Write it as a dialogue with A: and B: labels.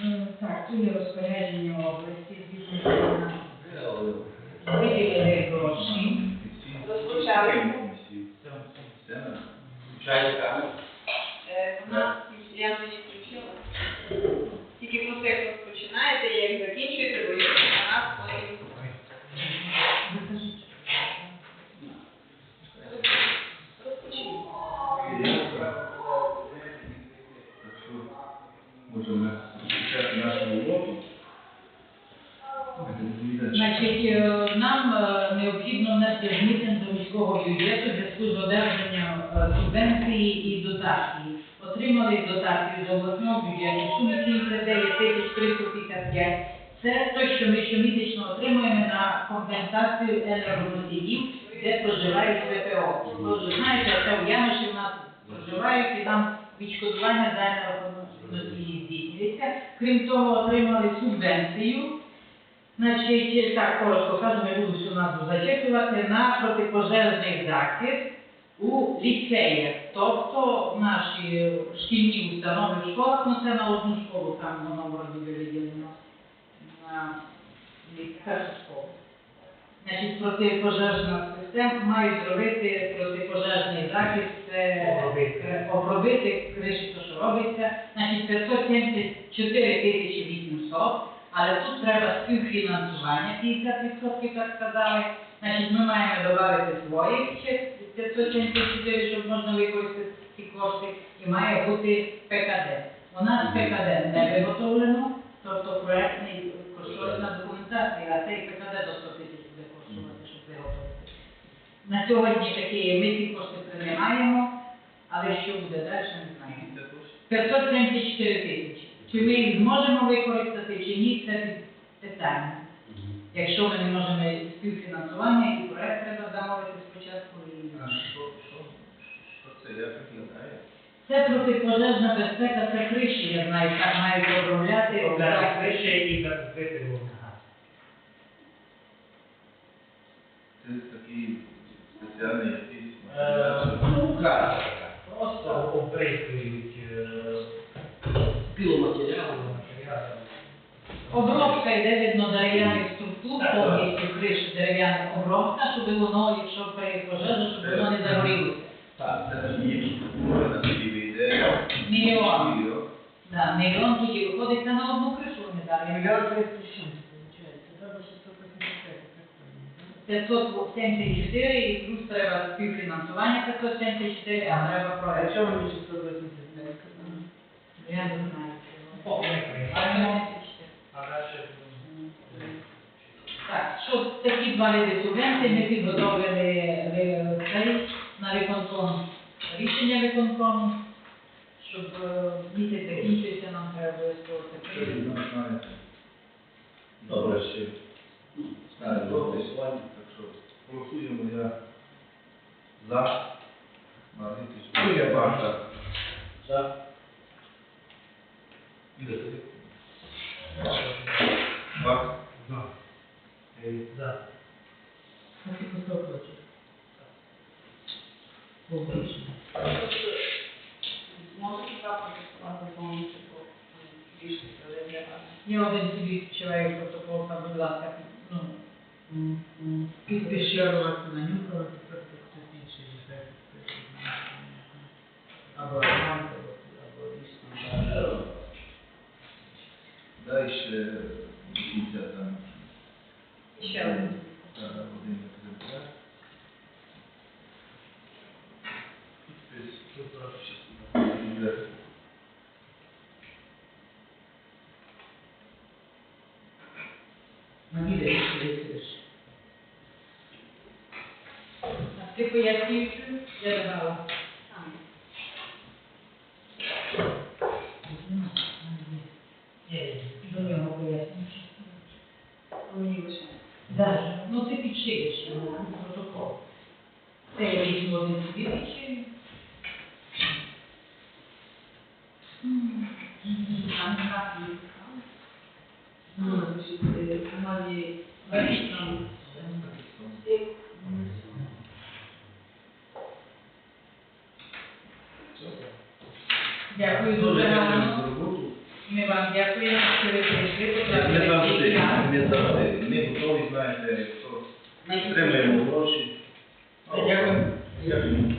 A: Е, Так, тут є розпорядження області, звісно, виділили гроші.
B: Розпочали. Е, У нас я вже включила. Тільки просто як розпочинаєте, як закінчуєте, бо є на нас потім. Розпочнемо.
C: Можемо почати нашу роботу.
A: Значить, е, нам е, необхідно внести зміни до міського бюджету зв'язку з одержанням е, субвенції і дотації. Отримали дотацію з обласного бюджету сумі 79 тисяч 355. Це те, що ми щомісячно отримуємо на компенсацію енергоносіїв, де проживають ВПО. Ви вже знаєте, це в Яноші в нас проживають і там відшкодування за енергоносії здійснюється. Крім того, отримали субвенцію. Значить, так, коротко кажу, не буду всю назву зачитувати, на протипожежний захист у ліцеях. Тобто наші шкільні установи в школах, ну це на одну школу, там воно вроді виділено, на першу школу. Значить, протипожежна система мають зробити протипожежний захист, це е, обробити криші, то що робиться. Значить, 574 тисячі 800. Але тут треба співфінансування 50%, так сказали. Значить, ми маємо додати своїх 574, щоб можна використати ці кошти, і має бути ПКД. У нас ПКД не виготовлено, тобто проектний кошторисна документація, а цей ПКД до 100 тисяч буде коштувати, щоб виготовити. На сьогодні такі ми ці кошти приймаємо, але що буде далі, не знаємо. 574 тисячі. Чи ми їх зможемо використати, чи ні, це питання. Якщо ми не можемо співфінансування, і проект треба замовити спочатку. І...
C: А що, що, що це, як виглядає?
A: Це протипожежна безпека, це криші, я знаю, так мають обробляти, обробляти криші.
D: і закупити газ.
C: Це такий Спеціальний якийсь
D: е, Ну, каже. Просто оприскують
E: е,
D: піломатеріалом, матеріалом.
A: Обробка йде від дерев'яних структур, повністю криші дерев'яних обробка, щоб воно, якщо при пожежу, щоб воно не загорілося.
C: Так, це ж є структура, на тоді вийде.
A: Мільйон.
C: Мільйон.
A: Так, мільйон тоді виходить на одну кришу вони дали.
D: Мільйон 360.
A: 574 і плюс треба співфінансування 574, а треба
D: А
A: проект.
D: чому мені 685?
A: Я не знаю.
D: Поки не приймаємо. А далі
A: Так, що такі два види субвенцій, ми підготовили е, цей на виконком рішення виконкому, щоб е, місяць закінчився, нам треба обов'язково
C: нам знаєте? Добре, ще знаю, так що голосуємо я за Маргитич. Ну, я бачу.
D: За.
C: Бак.
D: За. За.
B: Можете запротестувати повністю по рішення
A: один собі відчуваю протокол, там, будь ласка, ну, підпишіть.
D: на нього, тепер хтось інший вже або роман, або рішення.
C: Дай ще до кінця там.
B: Ще один.
C: Так, один екземпляр. Підпис. Буде.
A: На відео підпишеш. А ти пояснюєш, я давала. До нього пояснюєш.
B: Мені лише.
A: Да. Ну ти підшиєш його протокол. Це я візьму один собі підшию.
B: Там графік. Ну, значить, е, команді вирішено.
A: Дякую дуже гарно. Ми вам дякуємо, що ви прийшли,
C: Ми завжди, ми завжди, ми готові, знаєте,
B: хто
C: Ми гроші. Дякую.